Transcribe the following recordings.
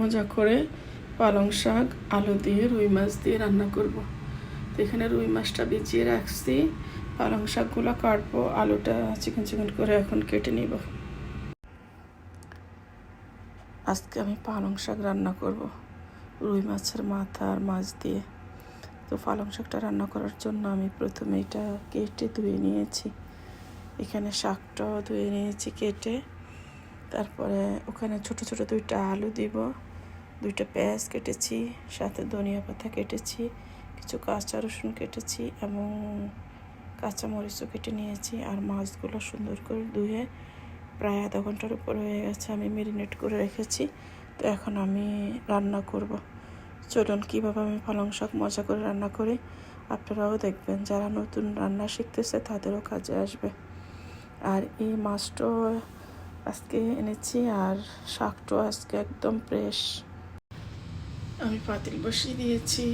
মজা করে পালং শাক, আলু দিয়ে রুই মাছ দিয়ে রান্না করব। এখানে রুই মাছটা ভিজিয়ে রাখছি। পালং শাকগুলো কাটবো, আলুটা চিকন চিকন করে এখন কেটে নিব। আজকে আমি পালং শাক রান্না করব, রুই মাছের মাথা আর মাছ দিয়ে। তো পালং শাকটা রান্না করার জন্য আমি প্রথমে এটা কেটে ধুয়ে নিয়েছি। এখানে শাকটাও ধুয়ে নিয়েছি কেটে। তারপরে ওখানে ছোট ছোট দুইটা আলু দিব, দুইটা পেঁয়াজ কেটেছি, সাথে ধনিয়া পাতা কেটেছি, কিছু কাঁচা রসুন কেটেছি এবং কাঁচা মরিচও কেটে নিয়েছি আর মাছগুলো সুন্দর করে ধুয়ে প্রায় আধা ঘণ্টার উপর হয়ে গেছে আমি মেরিনেট করে রেখেছি। তো এখন আমি রান্না করব। চলুন কীভাবে আমি পালং শাক মজা করে রান্না করি। আপনারাও দেখবেন যারা নতুন রান্না শিখতেছে তাদেরও কাজে আসবে। আর এই মাছটাও আজকে এনেছি আর শাকটাও আজকে একদম ফ্রেশ আমি পাতিল বসিয়ে দিয়েছি,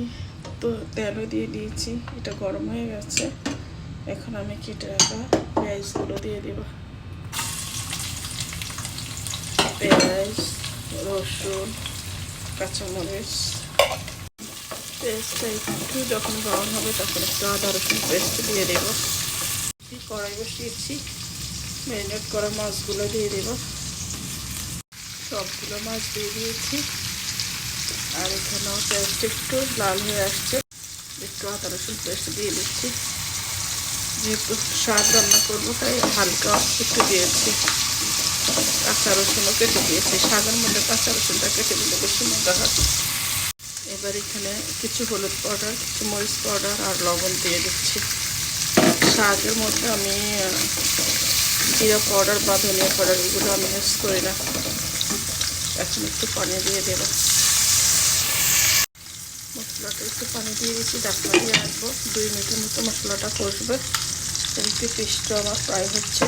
তো তেলও দিয়ে দিয়েছি, এটা গরম হয়ে গেছে। এখন আমি কেটে রাখা পেঁয়াজগুলো দিয়ে দেব। পেঁয়াজ, রসুন, কাঁচামরিচ। পেস্টটা একটু যখন গরম হবে তখন একটু আদা রসুন পেস্ট দিয়ে দেবো। কড়াই বসিয়েছি। ম্যারিনেট করা মাছগুলো দিয়ে দেব। সবগুলো মাছ দিয়ে দিয়েছি। আর এখানেও পেস্ট একটু লাল হয়ে আসছে। একটু আদা রসুন পেস্ট দিয়ে দিচ্ছি। যেহেতু শাক রান্না করব, তাই হালকা একটু দিয়েছি। কাঁচা রসুনও কেটে দিয়েছি। শাকের মধ্যে কাঁচা রসুনটা কেটে দিলে বেশি মজা হয়। এবার এখানে কিছু হলুদ পাউডার, কিছু মরিচ পাউডার আর লবণ দিয়ে দিচ্ছি। শাকের মধ্যে আমি জিরা পাউডার বা ধনিয়া পাউডার এগুলো আমি ইউজ করি না। এখন একটু পানি দিয়ে দেব। মশলাটা একটু পানি দিয়ে দিচ্ছি ডাকনা দিয়ে রাখব। দুই মিনিটের মতো মশলাটা কষবে। এদিকে পিসটা আমার ফ্রাই হচ্ছে।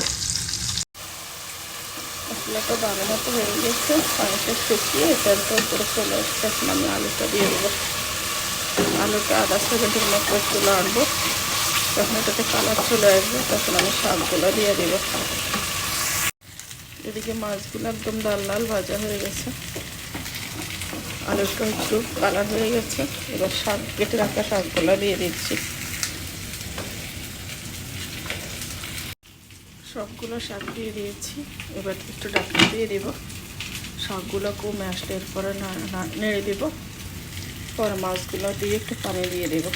মশলাটা দানা মতো হয়ে গেছে। পানিটা শুকিয়ে তেলটা উপরে চলে আসছে। এখন আমি আলুটা দিয়ে দেবো। আলুটা আধা সেকেন্ডের মতো তুলে আনব যখন এটাতে কালার চলে আসবে, তখন আমি শাকগুলো দিয়ে দেব। এদিকে মাছগুলো একদম লাল লাল ভাজা হয়ে গেছে। আলুটা একটু কালার হয়ে গেছে। এবার শাক, কেটে রাখা শাকগুলো দিয়ে দিচ্ছি। সবগুলো শাক দিয়ে দিয়েছি। এবার একটু ডাক্তার দিয়ে দেব। শাকগুলো কমে আসলে এরপরে নেড়ে দেব। পরে মাছগুলো দিয়ে একটু পানি দিয়ে দেবো।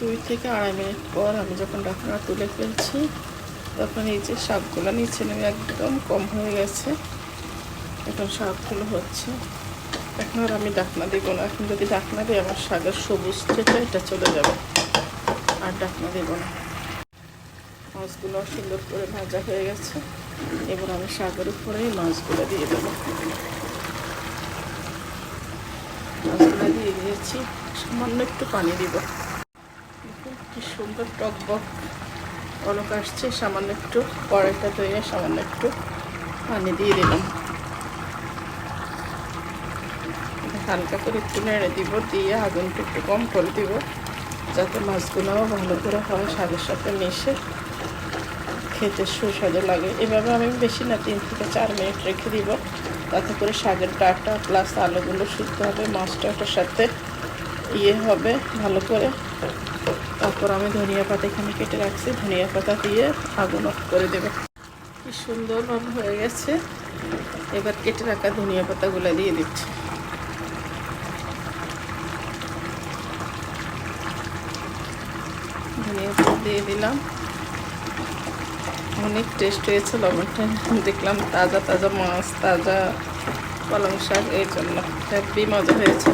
দুই থেকে আড়াই মিনিট পর আমি যখন ডাকনা তুলে ফেলছি, তখন এই যে শাকগুলো নিচে নেমে একদম কম হয়ে গেছে। এখন শাকগুলো হচ্ছে। এখন আর আমি ডাকনা দেবো না। এখন যদি ডাকনা দিই, আমার শাকের সবুজ যেটা এটা চলে যাবে। আর ডাকনা দেবো না। মাছগুলো সুন্দর করে ভাজা হয়ে গেছে। এবার আমি শাকের উপরেই মাছগুলো দিয়ে দেবো। মাছগুলো দিয়ে দিয়েছি। সামান্য একটু পানি দিব। কি সুন্দর টকবক অলক আসছে, সামান্য একটু কড়াইটা ধুয়ে সামান্য একটু পানি দিয়ে দিলাম। হালকা করে একটু নেড়ে দিব, দিয়ে আগুনটা একটু কম করে দিব, যাতে মাছগুলোও ভালো করে হয় শাকের সাথে মিশে। খেতে সুস্বাদু লাগে। এভাবে আমি বেশি না, তিন থেকে চার মিনিট রেখে দিব। তাতে করে শাকের ডাটা প্লাস আলুগুলো শুদ্ধ হবে, মাছটা সাথে ইয়ে হবে, ভালো করে তারপর আমি ধনিয়া পাতা এখানে কেটে রাখছি। ধনিয়া পাতা দিয়ে আগুন অফ করে দেবো। কি সুন্দরভাবে হয়ে গেছে। এবার কেটে রাখা ধনিয়া পাতাগুলো দিয়ে দিচ্ছি। ধনিয়া পাতা দিয়ে দিলাম। অনেক টেস্ট হয়েছে, লবণটা। দেখলাম তাজা তাজা মাছ, তাজা পালং শাক, এই জন্য। হ্যাপি মজা হয়েছে।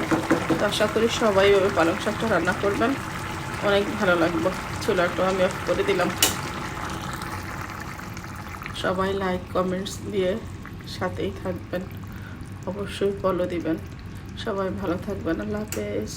তো আশা করি সবাই ওই পালং শাকটা রান্না করবেন। অনেক ভালো লাগবে চুলাটা আমি অফ করে দিলাম। সবাই লাইক কমেন্টস দিয়ে সাথেই থাকবেন। অবশ্যই ফলো দিবেন। সবাই ভালো থাকবেন। আল্লাহ হাফেজ।